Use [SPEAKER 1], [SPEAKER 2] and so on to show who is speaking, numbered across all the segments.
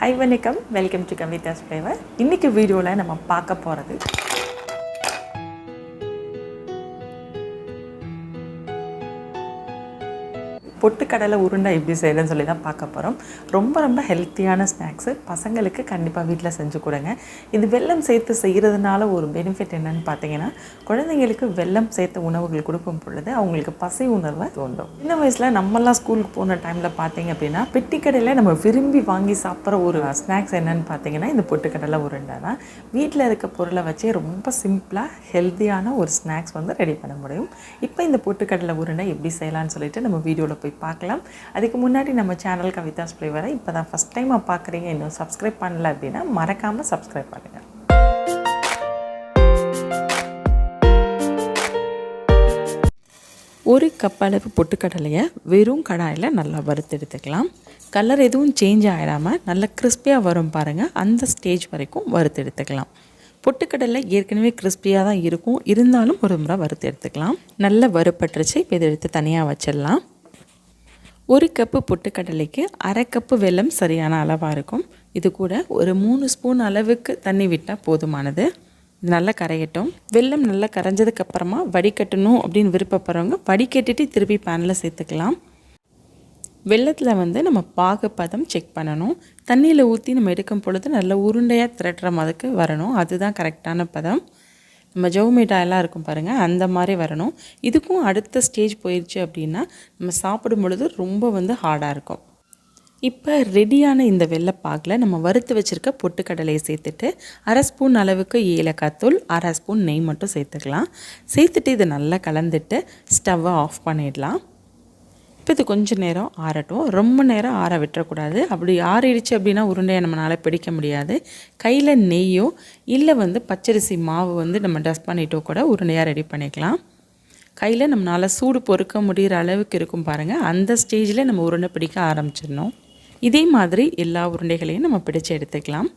[SPEAKER 1] High வணக்கம். Welcome to Kavidas favour இன்றைக்கி வீடியோவில் நம்ம பார்க்க போகிறது பொட்டுக்கடலை உருண்டை எப்படி செய்யறதுன்னு சொல்லி தான் பார்க்க போகிறோம் ரொம்ப ரொம்ப ஹெல்த்தியான ஸ்நாக்ஸு பசங்களுக்கு கண்டிப்பாக வீட்டில் செஞ்சு கொடுங்க. இது வெல்லம் சேர்த்து செய்கிறதுனால ஒரு பெனிஃபிட் என்னன்னு பார்த்தீங்கன்னா குழந்தைங்களுக்கு வெல்லம் சேர்த்த உணவுகள் கொடுக்கும் பொழுது அவங்களுக்கு பசி உணர்வை தோண்டும். சின்ன வயசில் நம்மலாம் ஸ்கூலுக்கு போன டைமில் பார்த்தீங்க அப்படின்னா பெட்டிக்கடையில் நம்ம விரும்பி வாங்கி சாப்பிட்ற ஒரு ஸ்நாக்ஸ் என்னன்னு பார்த்தீங்கன்னா இந்த பொட்டுக்கடலை உருண்டை தான். வீட்டில் இருக்க பொருளை வச்சே ரொம்ப சிம்பிளாக ஹெல்த்தியான ஒரு ஸ்நாக்ஸ் வந்து ரெடி பண்ண முடியும். இப்போ இந்த பொட்டுக்கடலை உருண்டை எப்படி செய்யலாம்னு சொல்லிட்டு நம்ம வீடியோவில் போய் பார்க்கலாம். அதுக்கு முன்னாடி நம்ம சேனல் கவிதாஸ் ஃப்ளேவரை இப்போ தான் ஃபஸ்ட் டைமாக பார்க்குறீங்க இன்னும் சப்ஸ்கிரைப் பண்ணல அப்படின்னா மறக்காமல் சப்ஸ்கிரைப் பண்ணுங்கள் ஒரு கப் அளவு பொட்டுக்கடலையை வெறும் கடாயில் நல்லா வறுத்தெடுத்துக்கலாம் கலர் எதுவும் சேஞ்ச் ஆகிடாமல் நல்லா கிறிஸ்பியாக வரும் பாருங்கள் அந்த ஸ்டேஜ் வரைக்கும் வறுத்தெடுத்துக்கலாம் பொட்டுக்கடலை ஏற்கனவே கிறிஸ்பியாக தான் இருக்கும். இருந்தாலும் ஒரு முறை வறுத்து எடுத்துக்கலாம். நல்லா வறுப்பட்டுருச்சு. இப்போ இதை எடுத்து தனியாக வச்சிடலாம். ஒரு கப்பு பொட்டுக்கடலைக்கு அரை கப்பு வெல்லம் சரியான அளவாக இருக்கும். இது கூட ஒரு மூணு ஸ்பூன் அளவுக்கு தண்ணி விட்டால் போதுமானது. இது நல்லா கரையட்டும். வெல்லம் நல்லா கரைஞ்சதுக்கு அப்புறமா வடிகட்டணும் அப்படின்னு விருப்பப்படுறவங்க வடிகட்டிட்டு திருப்பி பேனில் சேர்த்துக்கலாம். வெள்ளத்தில் வந்து நம்ம பாகுப்பதம் செக் பண்ணணும். தண்ணியில் ஊற்றி நம்ம எடுக்கும் பொழுது நல்ல உருண்டையாக திரட்டுற மாதிரிக்கு வரணும். அதுதான் கரெக்டான பதம். நம்ம ஜவு மிட்டாயெல்லாம் இருக்கும் பாருங்கள் அந்த மாதிரி வரணும். இதுக்கும் அடுத்த ஸ்டேஜ் போயிடுச்சு அப்படின்னா நம்ம சாப்பிடும் பொழுது ரொம்ப வந்து ஹார்டாக இருக்கும். இப்போ ரெடியான இந்த வெள்ளைப்பாகில் நம்ம வறுத்து வச்சுருக்க பொட்டுக்கடலையை சேர்த்துட்டு அரை ஸ்பூன் அளவுக்கு ஏலக்காய் தூள் அரை ஸ்பூன் நெய் மட்டும் சேர்த்துக்கலாம். சேர்த்துட்டு இதை நல்லா கலந்துட்டு ஸ்டவ்வை ஆஃப் பண்ணிடலாம். இப்போ இது கொஞ்சம் நேரம் ஆறட்டும். ரொம்ப நேரம் ஆற விட்டுறக்கூடாது. அப்படி ஆறிடுச்சு அப்படின்னா உருண்டையை நம்மளால் பிடிக்க முடியாது. கையில் நெய்யோ இல்லை வந்து பச்சரிசி மாவு வந்து நம்ம டஸ்ட் பண்ணிட்டோ கூட உருண்டையாக ரெடி பண்ணிக்கலாம். கையில் நம்மளால் சூடு பொறுக்க முடிகிற அளவுக்கு இருக்கும் பாருங்கள் அந்த ஸ்டேஜில் நம்ம உருண்டை பிடிக்க ஆரம்பிச்சிடணும். இதே மாதிரி எல்லா உருண்டைகளையும் நம்ம பிடிச்சு எடுத்துக்கலாம்.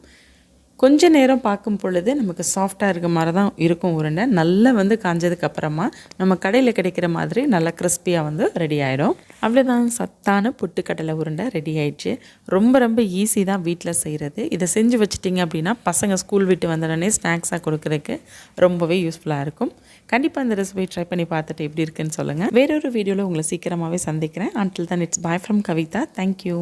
[SPEAKER 1] கொஞ்ச நேரம் பார்க்கும் பொழுது நமக்கு சாஃப்டாக இருக்க மாதிரி தான் இருக்கும் உருண்டை. நல்லா வந்து காஞ்சதுக்கு அப்புறமா நம்ம கடையில் கிடைக்கிற மாதிரி நல்லா கிறிஸ்பியாக வந்து ரெடி ஆகிடும் அவ்வளோதான் சத்தான பொட்டுக்கடலை உருண்டை ரெடி ஆயிடுச்சு. ரொம்ப ரொம்ப ஈஸி தான் வீட்டில் செய்கிறது இதை செஞ்சு வச்சுட்டிங்க அப்படின்னா பசங்க ஸ்கூல் விட்டு வந்தோடனே ஸ்நாக்ஸாக கொடுக்குறதுக்கு ரொம்பவே யூஸ்ஃபுல்லாக இருக்கும். கண்டிப்பாக இந்த ரெசிபி ட்ரை பண்ணி பார்த்துட்டு எப்படி இருக்குன்னு சொல்லுங்கள் வேறொரு வீடியோவில் உங்களை சீக்கிரமாகவே சந்திக்கிறேன். Until then it's bye from Kavitha. Thank you